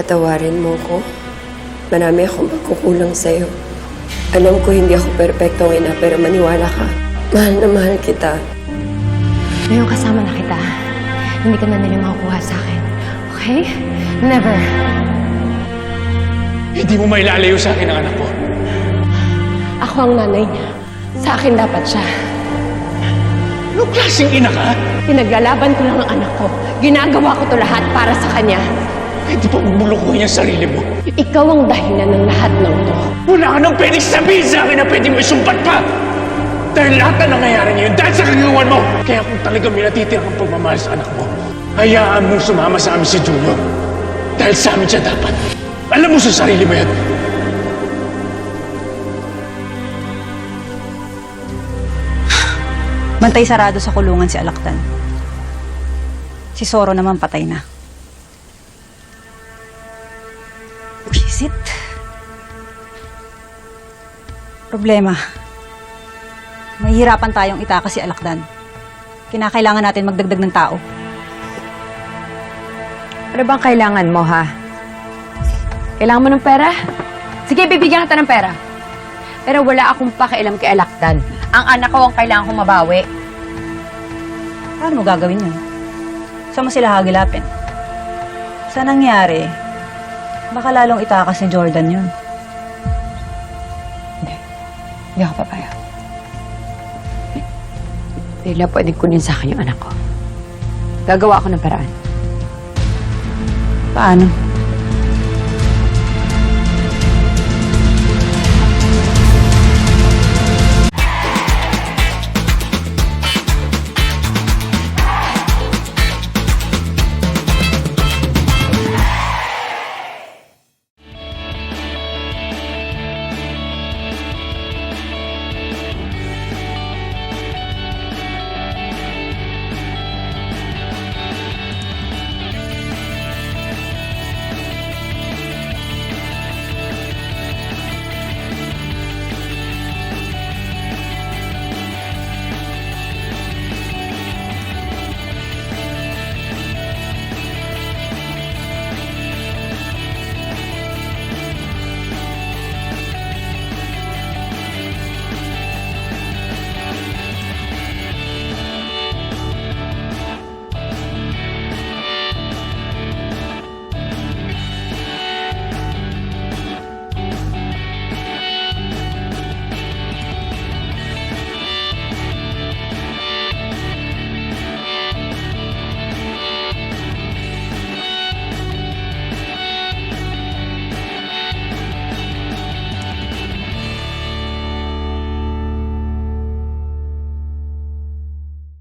Patawarin mo ko. Marami akong magkukulang sa'yo. Alam ko hindi ako perpektong ina, pero maniwala ka. Mahal na mahal kita. Ngayon kasama na kita. Hindi ka na nila makukuha sa akin. Okay? Never. Hindi mo mailalayo sa akin ang anak ko. Ako ang nanay niya. Sa akin dapat siya. Anong klaseng ina ka? Pinaglalaban ko lang ang anak ko. Ginagawa ko to lahat para sa kanya. Hindi pa bubulukuhin ang sarili mo. Ikaw ang dahilan ng lahat ng to. Wala ka nang pwedeng sabihin sa akin na pwede mo isumpat pa! Dahil lahat na nangyayari ngayon dahil sa kagawan mo! Kaya kung talagang may natitira kang pagmamahal sa anak mo, hayaan mong sumama sa amin si Junior. Dahil sa amin siya dapat. Alam mo sa sarili mo yan. Bantay sarado sa kulungan si Alakdan. Si Soro naman patay na. Visit? Problema. Mahihirapan tayong itakas si Alakdan. Kinakailangan natin magdagdag ng tao. Ano bang kailangan mo, ha? Kailangan mo ng pera? Sige, bibigyan kita ng pera. Pero wala akong pakialam kay Alakdan. Ang anak ko ang kailangan kong mabawi. Paano mo gagawin yun? Saan mo sila hagilapin? Sa nangyari, baka lalong itakas ni Jordan yun. Hindi ako papayag. Hindi nila pwedeng kunin sa akin yung anak ko. Gagawa ako ng paraan. Paano?